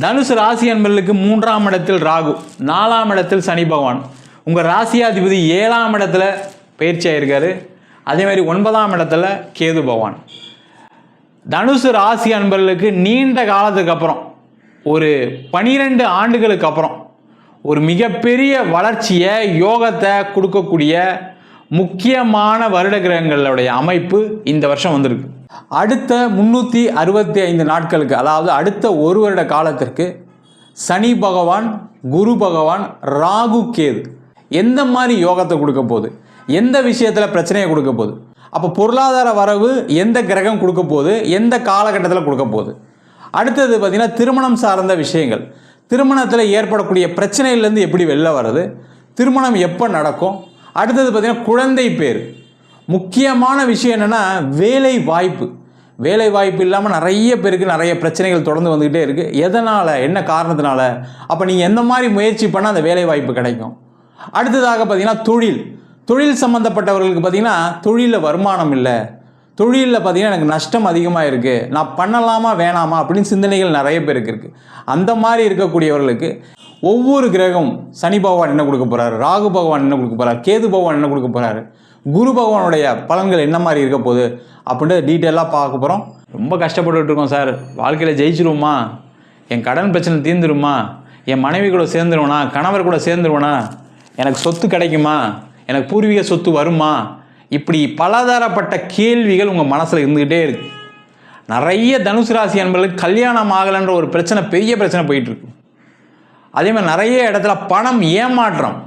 தனுசு ராசி அன்பர்களுக்கு மூன்றாம் இடத்தில் ராகு நாலாம் இடத்தில் சனி பகவான். உங்கள் ராசியாதிபதி ஏழாம் இடத்துல பயிற்சி ஆயிருக்காரு. அதே மாதிரி ஒன்பதாம் இடத்துல கேது பகவான். தனுசு ராசி அன்பர்களுக்கு நீண்ட காலத்துக்கு அப்புறம் ஒரு பனிரெண்டு ஆண்டுகளுக்கு அப்புறம் ஒரு மிகப்பெரிய வளர்ச்சியை யோகத்தை கொடுக்கக்கூடிய முக்கியமான வருட கிரகங்களுடைய அமைப்பு இந்த வருஷம் வந்திருக்கு. அடுத்த முந்நூற்றி அறுபத்தி ஐந்து நாட்களுக்கு அதாவது அடுத்த ஒரு வருட காலத்திற்கு சனி பகவான் குரு பகவான் ராகு கேது எந்த மாதிரி யோகத்தை கொடுக்க போகுது? எந்த விஷயத்தில் பிரச்சனையை கொடுக்க போகுது? அப்போ பொருளாதார வரவு எந்த கிரகம் கொடுக்க போகுது? எந்த காலகட்டத்தில் கொடுக்க போகுது? அடுத்தது பார்த்திங்கன்னா திருமணம் சார்ந்த விஷயங்கள். திருமணத்தில் ஏற்படக்கூடிய பிரச்சனையிலேருந்து எப்படி வெளில வர்றது? திருமணம் எப்போ நடக்கும்? அடுத்தது பார்த்திங்கன்னா குழந்தை பேர். முக்கியமான விஷயம் என்னென்னா வேலை வாய்ப்பு வேலை வாய்ப்பு இல்லாமல் நிறைய பேருக்கு நிறைய பிரச்சனைகள் தொடர்ந்து வந்துக்கிட்டே இருக்குது எதனால்? என்ன காரணத்தினால? அப்போ நீங்கள் எந்த மாதிரி முயற்சி பண்ணால் அந்த வேலை வாய்ப்பு கிடைக்கும்? அடுத்ததாக பார்த்தீங்கன்னா தொழில். தொழில் சம்மந்தப்பட்டவர்களுக்கு பார்த்தீங்கன்னா தொழிலில் வருமானம் இல்லை. தொழிலில் பார்த்தீங்கன்னா எனக்கு நஷ்டம் அதிகமாக இருக்குது நான் பண்ணலாமா வேணாமா அப்படின்னு சிந்தனைகள் நிறைய பேருக்கு இருக்குது அந்த மாதிரி இருக்கக்கூடியவர்களுக்கு ஒவ்வொரு கிரகம் சனி பகவான் என்ன கொடுக்க போகிறாரு ராகு பகவான் என்ன கொடுக்க போகிறார் கேது பகவான் என்ன கொடுக்க போகிறாரு குரு பகவானுடைய பலன்கள் என்ன மாதிரி இருக்க போகுது? அப்படின்ட்டு டீட்டெயிலாக பார்க்க போகிறோம் ரொம்ப கஷ்டப்பட்டுட்டு இருக்கோம் சார். வாழ்க்கையில் ஜெயிச்சிருவோமா? என் கடன் பிரச்சனை தீர்ந்துருமா? என் மனைவி கூட சேர்ந்துருவனா? கணவர் கூட சேர்ந்துருவனா? எனக்கு சொத்து கிடைக்குமா? எனக்கு பூர்வீக சொத்து வருமா? இப்படி பலதரப்பட்ட கேள்விகள் உங்கள் மனசில் இருந்துக்கிட்டே இருக்கு. நிறைய தனுசு ராசி அன்பர்களுக்கு கல்யாணம் ஆகலைன்ற ஒரு பிரச்சனை பெரிய பிரச்சனை போயிட்டுருக்கு அதே மாதிரி நிறைய இடத்துல பணம் ஏமாற்றம்.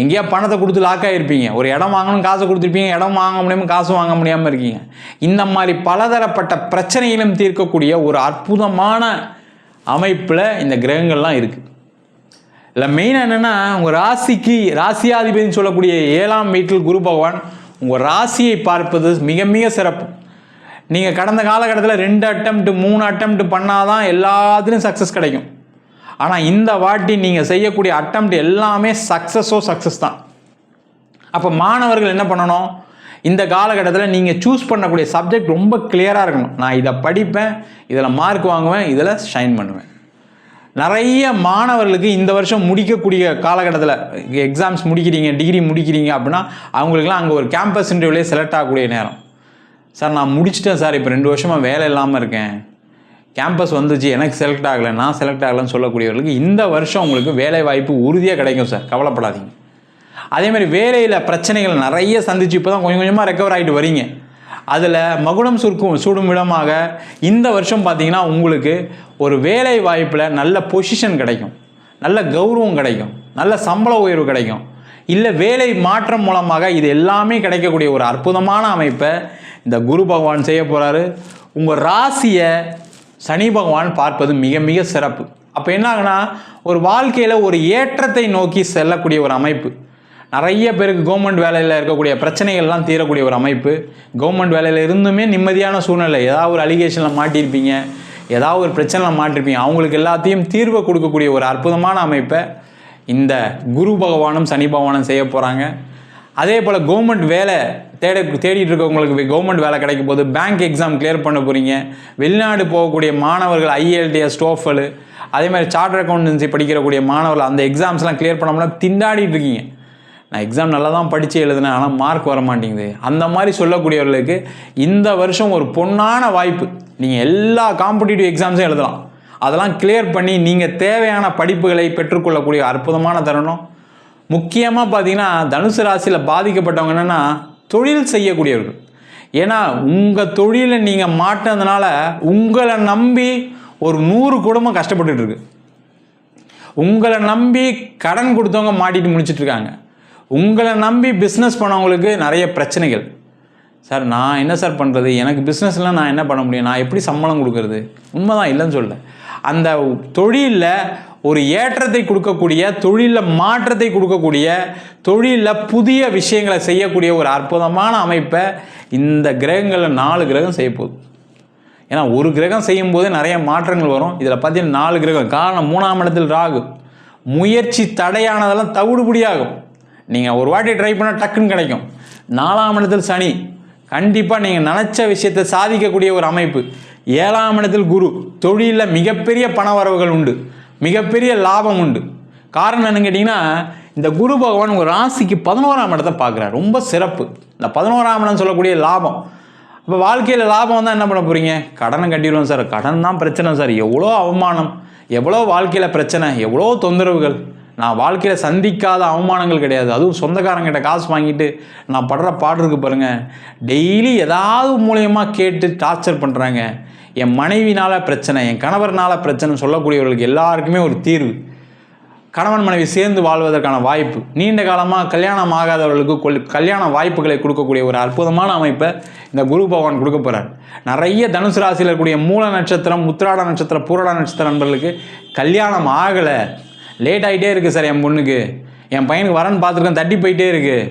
எங்கேயா பணத்தை கொடுத்து லாக் ஆகிருப்பீங்க ஒரு இடம் வாங்கணும் காசு கொடுத்துருப்பீங்க. இடம் வாங்க முடியாமல் காசு வாங்க முடியாமல் இருக்கீங்க. இந்த மாதிரி பலதரப்பட்ட பிரச்சனைகளும் தீர்க்கக்கூடிய ஒரு அற்புதமான அமைப்பில் இந்த கிரகங்கள்லாம் இருக்குது இல்லை மெயினாக என்னென்னா உங்கள் ராசிக்கு ராசியாதிபதினு சொல்லக்கூடிய ஏழாம் வீட்டில் குரு பகவான் உங்கள் ராசியை பார்ப்பது மிக மிக சிறப்பு. நீங்கள் கடந்த காலகட்டத்தில் ரெண்டு அட்டம்ப்ட் மூணு அட்டம்ப்ட் பண்ணாதான் எல்லாத்துலேயும் சக்ஸஸ் கிடைக்கும். ஆனால் இந்த வாட்டி நீங்கள் செய்யக்கூடிய அட்டம்ப்ட் எல்லாமே சக்ஸஸோ சக்ஸஸ் தான். அப்போ மாணவர்கள் என்ன பண்ணணும்? இந்த காலகட்டத்தில் நீங்கள் சூஸ் பண்ணக்கூடிய சப்ஜெக்ட் ரொம்ப கிளியராக இருக்கணும். நான் இதை படிப்பேன் இதில் மார்க் வாங்குவேன் இதில் ஷைன் பண்ணுவேன். நிறைய மாணவர்களுக்கு இந்த வருஷம் முடிக்கக்கூடிய காலகட்டத்தில் எக்ஸாம்ஸ் முடிக்கிறீங்க டிகிரி முடிக்கிறீங்க அப்படின்னா அவங்களுக்குலாம் அங்கே ஒரு கேம்பஸ் இன்டர்வியூலேயே செலக்ட் ஆகக்கூடிய நேரம். சார் நான் முடிச்சிட்டேன் சார் இப்போ ரெண்டு வருஷமாக வேலை இல்லாமல் இருக்கேன். கேம்பஸ் வந்துச்சு எனக்கு செலக்ட் ஆகலை நான் செலக்ட் ஆகலைன்னு சொல்லக்கூடியவர்களுக்கு இந்த வருஷம் உங்களுக்கு வேலை வாய்ப்பு உறுதியாக கிடைக்கும் சார் கவலைப்படாதீங்க. அதே மாதிரி வேலையில் பிரச்சனைகள் நிறைய சந்திச்சு இப்போ தான் கொஞ்சம் கொஞ்சமாக ரெக்கவர் ஆகிட்டு வரீங்க. அதில் மகுடம் சுருக்கும் சூடும் விடமாக இந்த வருஷம் பார்த்தீங்கன்னா உங்களுக்கு ஒரு வேலை வாய்ப்பில் நல்ல பொசிஷன் கிடைக்கும். நல்ல கௌரவம் கிடைக்கும். நல்ல சம்பள உயர்வு கிடைக்கும். இல்லை வேலை மாற்றம் மூலமாக இது எல்லாமே கிடைக்கக்கூடிய ஒரு அற்புதமான அமைப்பை இந்த குரு பகவான் செய்ய போகிறாரு உங்கள் ராசியை சனி பகவான் பார்ப்பது மிக மிக சிறப்பு. அப்போ என்ன ஆகுனா ஒரு வாழ்க்கையில் ஒரு ஏற்றத்தை நோக்கி செல்லக்கூடிய ஒரு அமைப்பு. நிறைய பேருக்கு கவர்மெண்ட் வேலையில் இருக்கக்கூடிய பிரச்சனைகள்லாம் தீரக்கூடிய ஒரு அமைப்பு. கவர்மெண்ட் வேலையில் இருந்துமே நிம்மதியான சூழ்நிலை. ஏதாவது ஒரு அலிகேஷனில் மாட்டியிருப்பீங்க ஏதாவது ஒரு பிரச்சனையில் மாட்டிருப்பீங்க. அவங்களுக்கு எல்லாத்தையும் தீர்வை கொடுக்கக்கூடிய ஒரு அற்புதமான அமைப்பை இந்த குரு பகவானும் சனி பகவானும் செய்ய போகிறாங்க அதே போல் கவர்மெண்ட் வேலை தேட தேடிட்டு இருக்கவங்களுக்கு கவர்மெண்ட் வேலை கிடைக்கும் போது பேங்க் எக்ஸாம் கிளியர் பண்ண போகிறீங்க வெளிநாடு போகக்கூடிய மாணவர்கள் ஐஎல்டிஎஸ் ஸ்டோஃபல் அதே மாதிரி சார்ட்டர் அக்கௌண்டன்சி படிக்கிறக்கூடிய மாணவர்கள் அந்த எக்ஸாம்ஸ்லாம் கிளியர் பண்ணோம்னா திண்டாடிட்டு இருக்கீங்க நான் எக்ஸாம் நல்லா தான் படித்து எழுதினேன் ஆனால் மார்க் வர மாட்டேங்குது. அந்த மாதிரி சொல்லக்கூடியவர்களுக்கு இந்த வருஷம் ஒரு பொன்னான வாய்ப்பு. நீங்கள் எல்லா காம்படிட்டிவ் எக்ஸாம்ஸும் எழுதலாம். அதெல்லாம் கிளியர் பண்ணி நீங்கள் தேவையான படிப்புகளை பெற்றுக்கொள்ளக்கூடிய அற்புதமான தருணம். முக்கியமாக பார்த்தீங்கன்னா தனுசு ராசியில் பாதிக்கப்பட்டவங்க என்னென்னா தொழில் செய்யக்கூடியவர்கள். ஏன்னா உங்கள் தொழிலை நீங்கள் மாட்டினதுனால உங்களை நம்பி ஒரு நூறு குடும்பம் கஷ்டப்பட்டுட்டு இருக்கு. உங்களை நம்பி கடன் கொடுத்தவங்க மாட்டிட்டு முடிச்சிட்டு இருக்காங்க. உங்களை நம்பி பிஸ்னஸ் பண்ணவங்களுக்கு நிறைய பிரச்சனைகள். சார் நான் என்ன சார் பண்ணுறது எனக்கு பிஸ்னஸ்லாம் நான் என்ன பண்ண முடியும்? நான் எப்படி சம்பளம் கொடுக்கறது? உண்மைதான் இல்லைன்னு சொல்ல அந்த தொழிலில் ஒரு ஏற்றத்தை கொடுக்கக்கூடிய தொழிலில் மாற்றத்தை கொடுக்கக்கூடிய தொழிலில் புதிய விஷயங்களை செய்யக்கூடிய ஒரு அற்புதமான அமைப்பை இந்த கிரகங்களில் நாலு கிரகம் செய்ய போகுது. ஏன்னா ஒரு கிரகம் செய்யும்போது நிறைய மாற்றங்கள் வரும். இதில் பார்த்தீங்கன்னா நாலு கிரகம். காரணம் மூணாம் இடத்தில் ராகு. முயற்சி தடையானதெல்லாம் தவிடுபடியாகும். நீங்கள் ஒரு வாட்டி ட்ரை பண்ணால் டக்குன்னு கிடைக்கும். நாலாம் இடத்தில் சனி. கண்டிப்பாக நீங்கள் நினச்ச விஷயத்தை சாதிக்கக்கூடிய ஒரு அமைப்பு. ஏழாம் இடத்தில் குரு. தொழிலில் மிகப்பெரிய பணவரவுகள் உண்டு. மிகப்பெரிய லாபம் உண்டு. காரணம் என்னன்னு கேட்டிங்கன்னா இந்த குரு பகவான் உங்கள் ராசிக்கு பதினோராம் இடத்தை பார்க்குறாரு. ரொம்ப சிறப்பு. இந்த பதினோராம் இடம் சொல்லக்கூடிய லாபம். இப்போ வாழ்க்கையில் லாபம் தான் என்ன பண்ண போகிறீங்க கடனை கட்டிடுவோம் சார். கடன் தான் பிரச்சனை சார். எவ்வளோ அவமானம். எவ்வளோ வாழ்க்கையில் பிரச்சனை. எவ்வளோ தொந்தரவுகள். நான் வாழ்க்கையில் சந்திக்காத அவமானங்கள் கிடையாது. அதுவும் சொந்தக்காரங்கிட்ட காசு வாங்கிட்டு நான் படுற பாடு இருக்கு பாருங்கள் டெய்லி ஏதாவது மூலியமாக கேட்டு டார்ச்சர் பண்ணுறாங்க என் மனைவினால் பிரச்சனை என் கணவர்னால் பிரச்சனை சொல்லக்கூடியவர்களுக்கு எல்லாருக்குமே ஒரு தீர்வு. கணவன் மனைவி சேர்ந்து வாழ்வதற்கான வாய்ப்பு. நீண்ட காலமாக கல்யாணம் ஆகாதவர்களுக்கு கொல் கல்யாண வாய்ப்புகளை கொடுக்கக்கூடிய ஒரு அற்புதமான அமைப்பை இந்த குரு பகவான் கொடுக்க போகிறார் நிறைய தனுசு ராசியில் இருக்கக்கூடிய மூல நட்சத்திரம் உத்திராட நட்சத்திரம் பூரட நட்சத்திர நண்பர்களுக்கு கல்யாணம் ஆகலை. லேட் ஆகிட்டே இருக்குது சார் என் பொண்ணுக்கு. என் பையனுக்கு வரன்னு பார்த்துருக்கேன் தட்டி போயிட்டே இருக்குது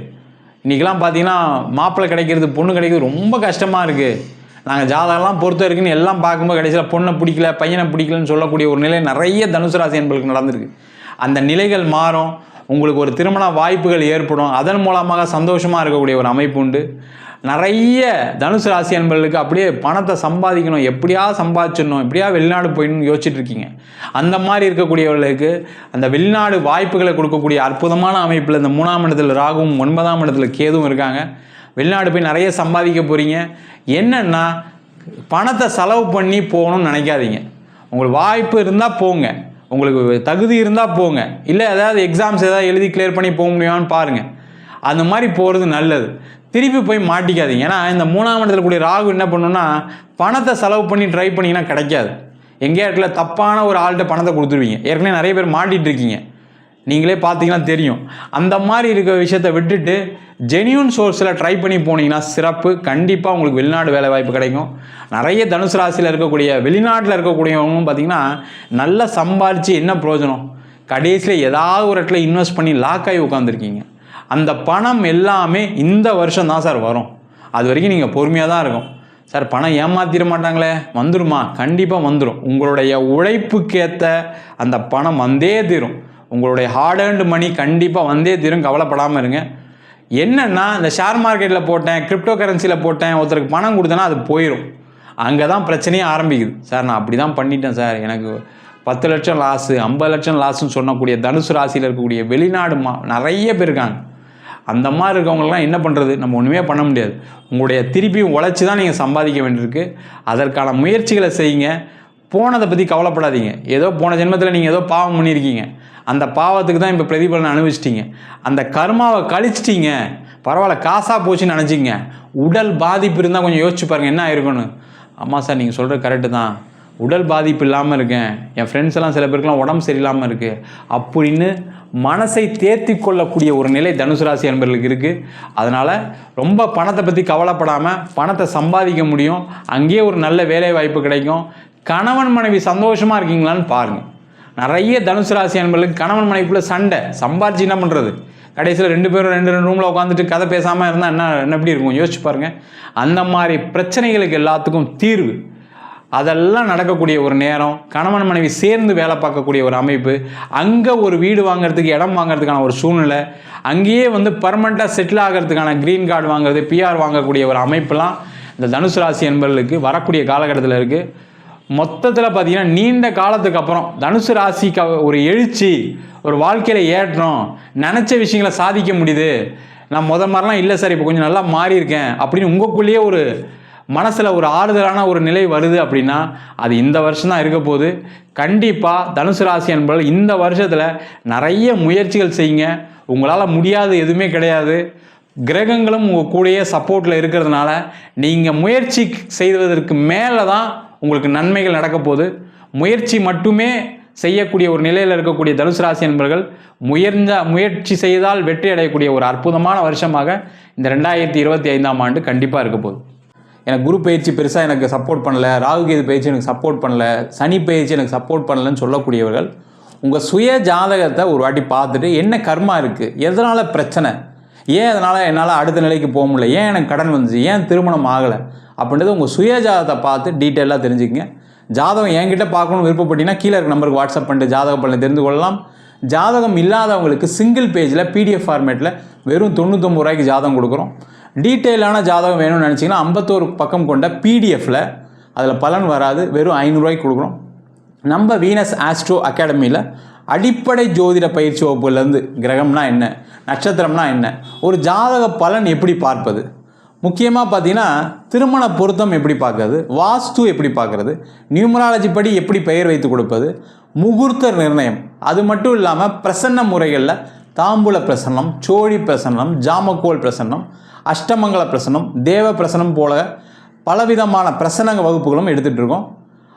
இன்றைக்கெலாம் பார்த்தீங்கன்னா மாப்பிள்ளை கிடைக்கிறது பொண்ணு கிடைக்கிறது ரொம்ப கஷ்டமாக இருக்குது நாங்கள் ஜாதகம்லாம் பொறுத்த இருக்குன்னு எல்லாம் பார்க்கும்போது கடைசியில் பொண்ணை பிடிக்கல பையனை பிடிக்கலன்னு சொல்லக்கூடிய ஒரு நிலை நிறைய தனுசு ராசி என்பர்களுக்கு நடந்திருக்கு. அந்த நிலைகள் மாறும். உங்களுக்கு ஒரு திருமண வாய்ப்புகள் ஏற்படும். அதன் மூலமாக சந்தோஷமாக இருக்கக்கூடிய ஒரு அமைப்பு உண்டு. நிறைய தனுசு ராசி அன்பர்களுக்கு அப்படியே பணத்தை சம்பாதிக்கணும். எப்படியா சம்பாதிச்சிடணும். எப்படியா வெளிநாடு போயிடணும்னு யோசிச்சுட்டு இருக்கீங்க. அந்த மாதிரி இருக்கக்கூடியவர்களுக்கு அந்த வெளிநாடு வாய்ப்புகளை கொடுக்கக்கூடிய அற்புதமான அமைப்பில் இந்த மூணாம் இடத்துல ராகுவும் ஒன்பதாம் இடத்துல கேதுவும் இருக்காங்க. வெளிநாடு போய் நிறைய சம்பாதிக்க போகிறீங்க என்னென்னா பணத்தை செலவு பண்ணி போகணும்னு நினைக்காதீங்க. உங்களுக்கு வாய்ப்பு இருந்தால் போங்க. உங்களுக்கு தகுதி இருந்தால் போங்க. இல்லை ஏதாவது எக்ஸாம்ஸ் ஏதாவது எழுதி கிளியர் பண்ணி போக முடியுமான்னு பாருங்கள் அந்த மாதிரி போகிறது நல்லது. திருப்பி போய் மாட்டிக்காதீங்க. ஏன்னா இந்த மூணாம் இடத்துல கூடிய ராகு என்ன பண்ணுன்னா பணத்தை செலவு பண்ணி ட்ரை பண்ணிங்கன்னா கிடைக்காது. எங்கேயா இடத்துல தப்பான ஒரு ஆள்கிட்ட பணத்தை கொடுத்துருவீங்க. ஏற்கனவே நிறைய பேர் மாட்டிட்டு இருக்கீங்க. நீங்களே பார்த்தீங்கன்னா தெரியும். அந்த மாதிரி இருக்க விஷயத்த விட்டுட்டு ஜெனியூன் சோர்ஸில் ட்ரை பண்ணி போனீங்கன்னா சிறப்பு. கண்டிப்பாக உங்களுக்கு வெளிநாடு வேலை வாய்ப்பு கிடைக்கும். நிறைய தனுசு ராசியில் இருக்கக்கூடிய வெளிநாட்டில் இருக்கக்கூடியவங்களும் பார்த்தீங்கன்னா நல்லா சம்பாரித்து என்ன பிரயோஜனம்? கடைசியில் ஏதாவது ஒரு இடத்துல இன்வெஸ்ட் பண்ணி லாக் ஆகி உட்காந்துருக்கீங்க அந்த பணம் எல்லாமே இந்த வருஷம் தான் சார் வரும். அது வரைக்கும் நீங்கள் பொறுமையாக தான் இருக்கும். சார் பணம் ஏமாத்திட மாட்டாங்களே? வந்துருமா? கண்டிப்பாக வந்துடும் உங்களுடைய உழைப்புக்கேற்ற அந்த பணம் வந்தே தீரும். உங்களுடைய ஹார்ட் ஏர்ன்டு மணி கண்டிப்பாக வந்தே தீரும் கவலைப்படாமல் இருங்க. என்னென்னா இந்த ஷேர் மார்க்கெட்டில் போட்டேன் கிரிப்டோ கரன்சியில் போட்டேன் ஒருத்தருக்கு பணம் கொடுத்தேன்னா அது போயிடும் அங்கே தான் பிரச்சனையே ஆரம்பிக்குது. சார் நான் அப்படி தான் பண்ணிட்டேன் சார். எனக்கு பத்து லட்சம் லாஸு ஐம்பது லட்சம் லாஸுன்னு சொல்லக்கூடிய தனுசு ராசியில் இருக்கக்கூடிய வெளிநாடு மா நிறைய பேர் இருக்காங்க. அந்த மாதிரி இருக்கவங்களாம் என்ன பண்ணுறது நம்ம ஒன்றுமே பண்ண முடியாது. உங்களுடைய திருப்பியும் உழைச்சி தான் நீங்கள் சம்பாதிக்க வேண்டியிருக்கு. அதற்கான முயற்சிகளை செய்யுங்க. போனதை பற்றி கவலைப்படாதீங்க. ஏதோ போன ஜென்மத்தில் நீங்கள் ஏதோ பாவம் பண்ணியிருக்கீங்க. அந்த பாவத்துக்கு தான் இப்போ பிரதிபலனை அனுபவிச்சிட்டிங்க. அந்த கர்மாவை கழிச்சிட்டிங்க. பரவாயில்ல காசாக போச்சுன்னு நினச்சிங்க உடல் பாதிப்பு இருந்தால் கொஞ்சம் யோசிச்சு பாருங்கள் என்ன ஆயிருக்குன்னு ஆமாம் சார் நீங்கள் சொல்கிறது கரெக்டு தான். உடல் பாதிப்பு இல்லாமல் இருக்கேன். என் ஃப்ரெண்ட்ஸ் எல்லாம் சில பேருக்குலாம் உடம்பு சரியில்லாமல் இருக்குது அப்படின்னு மனசை தேர்த்தி கொள்ளக்கூடிய ஒரு நிலை தனுசு ராசி என்பர்களுக்கு இருக்குது அதனால் ரொம்ப பணத்தை பற்றி கவலைப்படாமல் பணத்தை சம்பாதிக்க முடியும். அங்கேயே ஒரு நல்ல வேலை வாய்ப்பு கிடைக்கும். கணவன் மனைவி சந்தோஷமாக இருக்கீங்களான்னு பாருங்கள் நிறைய தனுசு ராசி அன்பர்களுக்கு கணவன் மனைவிக்குள்ள சண்டை. சம்பாரிச்சு என்ன பண்ணுறது கடைசியில் ரெண்டு பேரும் ரெண்டு ரெண்டு ரூமில் உட்காந்துட்டு கதை பேசாமல் இருந்தால் என்ன என்ன எப்படி இருக்கும்? யோசிச்சு பாருங்கள் அந்த மாதிரி பிரச்சனைகளுக்கு எல்லாத்துக்கும் தீர்வு. அதெல்லாம் நடக்கக்கூடிய ஒரு நேரம் கணவன் மனைவி சேர்ந்து வேலை பார்க்கக்கூடிய ஒரு அமைப்பு அங்கே ஒரு வீடு வாங்குறதுக்கு இடம் வாங்குறதுக்கான ஒரு சூழ்நிலை அங்கேயே வந்து பர்மனெண்ட்டாக செட்டில் ஆகிறதுக்கான க்ரீன் கார்டு வாங்குறது பிஆர் வாங்கக்கூடிய ஒரு அமைப்பெல்லாம் இந்த தனுசு ராசி என்பர்களுக்கு வரக்கூடிய காலகட்டத்தில் இருக்குது மொத்தத்தில் பார்த்தீங்கன்னா நீண்ட காலத்துக்கு அப்புறம் தனுசு ராசிக்கு ஒரு எழுச்சி ஒரு வாழ்க்கையில் ஏற்றம் நினச்ச விஷயங்களை சாதிக்க முடியுது. நான் முத மாதிரிலாம் இல்லை சார் இப்போ கொஞ்சம் நல்லா மாறி இருக்கேன் அப்படின்னு உங்களுக்குள்ளேயே ஒரு மனசில் ஒரு ஆறுதலான ஒரு நிலை வருது அப்படின்னா அது இந்த வருஷம் தான் இருக்க போகுது. கண்டிப்பாக தனுசு ராசி என்பவர்கள் இந்த வருஷத்தில் நிறைய முயற்சிகள் செய்யுங்க. உங்களால் முடியாது எதுவுமே கிடையாது. கிரகங்களும் உங்கள் கூடயே சப்போர்ட்டில் இருக்கிறதுனால நீங்கள் முயற்சி செய்வதற்கு மேலே தான் உங்களுக்கு நன்மைகள் நடக்க போகுது முயற்சி மட்டுமே செய்யக்கூடிய ஒரு நிலையில் இருக்கக்கூடிய தனுசு ராசி என்பர்கள் முயர்ந்த முயற்சி செய்தால் வெற்றி அடையக்கூடிய ஒரு அற்புதமான வருஷமாக இந்த ரெண்டாயிரத்தி இருபத்தி ஐந்தாம் ஆண்டு கண்டிப்பாக இருக்க போகுது. எனக்கு குரு பயிற்சி பெருசாக எனக்கு சப்போர்ட் பண்ணல ராகு கேது பயிற்சி எனக்கு சப்போர்ட் பண்ணல சனி பயிற்சி எனக்கு சப்போர்ட் பண்ணலன்னு சொல்லக்கூடியவர்கள் உங்கள் சுய ஜாதகத்தை ஒரு வாட்டி பார்த்துட்டு என்ன கர்மா இருக்குது எதனால் பிரச்சனை ஏன் அதனால் என்னால் அடுத்த நிலைக்கு போக முடியல? ஏன் எனக்கு கடன் வந்துச்சு? ஏன் திருமணம் ஆகலை? அப்படின்றது உங்கள் சுய ஜாதகத்தை பார்த்து டீட்டெயிலாக தெரிஞ்சுக்கங்க. ஜாதகம் என்கிட்ட பார்க்கணும்னு விருப்பப்பட்டீங்கன்னா கீழே இருக்க நம்பருக்கு வாட்ஸ்அப் பண்ணிட்டு ஜாதக பலனை தெரிந்து கொள்ளலாம். ஜாதகம் இல்லாதவங்களுக்கு சிங்கிள் பேஜில் பிடிஎஃப் ஃபார்மேட்டில் வெறும் தொண்ணூத்தொம்பது ரூபாய்க்கு ஜாதகம் கொடுக்குறோம். டீட்டெயிலான ஜாதகம் வேணும்னு நினச்சிங்கன்னா ஐம்பத்தோரு பக்கம் கொண்ட பிடிஎஃப்பில் அதில் பலன் வராது. வெறும் ஐநூறுரூவாய்க்கு கொடுக்குறோம். நம்ம வீனஸ் ஆஸ்ட்ரோ அகாடமியில் அடிப்படை ஜோதிட பயிற்சி வகுப்புலேருந்து கிரகம்னா என்ன? நட்சத்திரம்னா என்ன? ஒரு ஜாதக பலன் எப்படி பார்ப்பது? முக்கியமாக பார்த்தீங்கன்னா திருமண பொருத்தம் எப்படி பார்க்கறது? வாஸ்து எப்படி பார்க்கறது? நியூமராலஜி படி எப்படி பெயர் வைத்து கொடுப்பது? முகூர்த்த நிர்ணயம். அது மட்டும் இல்லாமல் பிரசன்ன முறைகளில் தாம்பூல பிரசன்னம் சோழி பிரசன்னம் ஜாமக்கோல் பிரசன்னம் அஷ்டமங்கல பிரசன்னம் தேவ பிரசனம் போல பலவிதமான பிரசன்னங்க வகுப்புகளும் எடுத்துகிட்டு இருக்கோம்.